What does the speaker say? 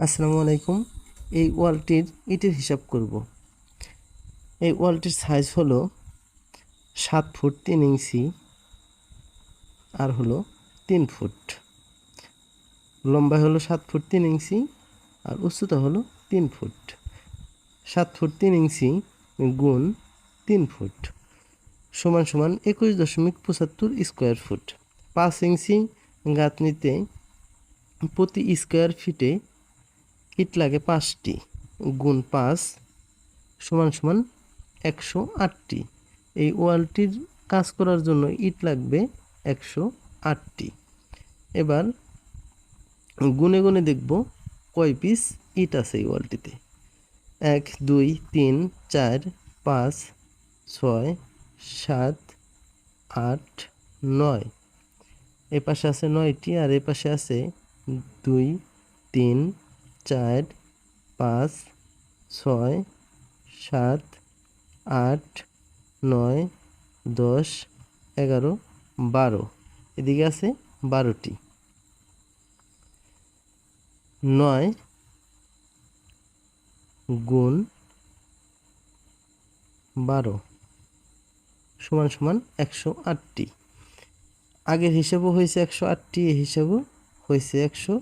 আসসালামু আলাইকুম। এই ওয়ালটির ইটের হিসাব করব। এই ওয়ালটির সাইজ হলো সাত ফুট তিন ইঞ্চি আর হলো তিন ফুট। লম্বা হলো সাত ফুট তিন ইঞ্চি আর উচ্চতা হলো তিন ফুট। সাত ফুট তিন ইঞ্চি গুণ তিন ফুট। সমান সমান একুশ দশমিক পঁচাত্তর স্কোয়ার ফুট পাঁচ ইঞ্চি গাঁথনিতে প্রতি স্কোয়ার ফিটে ইট লাগে পাঁচটি, গুণ পাঁচ সমান সমান একশো আটটি। এই ওয়ালটির কাজ করার জন্য ইট লাগবে একশো আটটি। এবার গুনে গুনে দেখব কয় পিস ইট আছে এই ওয়ালটিতে। এক, দুই, তিন, চার, পাঁচ, ছয়, সাত, আট, নয়। এ পাশে আছে নয়টি আর এ পাশে আছে দুই, তিন চার, পাঁচ, ছয়, সাত, আট, নয়, দশ, এগারো, বারো। এদিকে আছে বারোটি। নয় গুণ বারো সমান সমান একশো আটটি। আগের হিসাবও হয়েছে একশো আটটি হিসাবও হয়েছে একশো